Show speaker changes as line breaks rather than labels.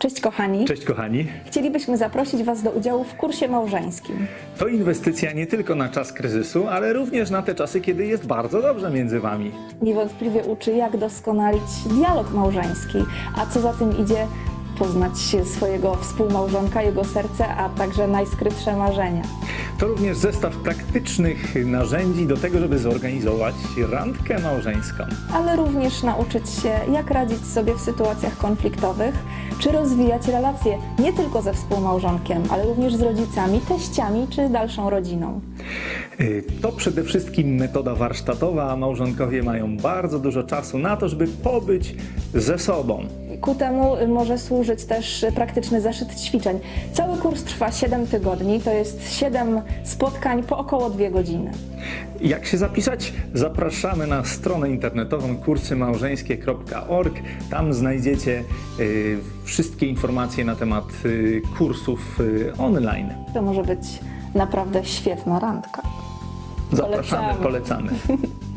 Cześć kochani.
Cześć kochani.
Chcielibyśmy zaprosić Was do udziału w kursie małżeńskim.
To inwestycja nie tylko na czas kryzysu, ale również na te czasy, kiedy jest bardzo dobrze między wami.
Niewątpliwie uczy, jak doskonalić dialog małżeński, a co za tym idzie, poznać swojego współmałżonka, jego serce, a także najskrytsze marzenia.
To również zestaw praktycznych narzędzi do tego, żeby zorganizować randkę małżeńską.
Ale również nauczyć się, jak radzić sobie w sytuacjach konfliktowych, czy rozwijać relacje nie tylko ze współmałżonkiem, ale również z rodzicami, teściami czy dalszą rodziną.
Y, To przede wszystkim metoda warsztatowa, a małżonkowie mają bardzo dużo czasu na to, żeby pobyć ze sobą.
Ku temu może służyć też praktyczny zeszyt ćwiczeń. Cały kurs trwa 7 tygodni, to jest 7 spotkań po około 2 godziny.
Jak się zapisać? Zapraszamy na stronę internetową kursymałżeńskie.org. Tam znajdziecie y, wszystkie informacje na temat y, kursów y, online.
To może być naprawdę świetna randka.
Zapraszamy,
Polecamy.
polecamy.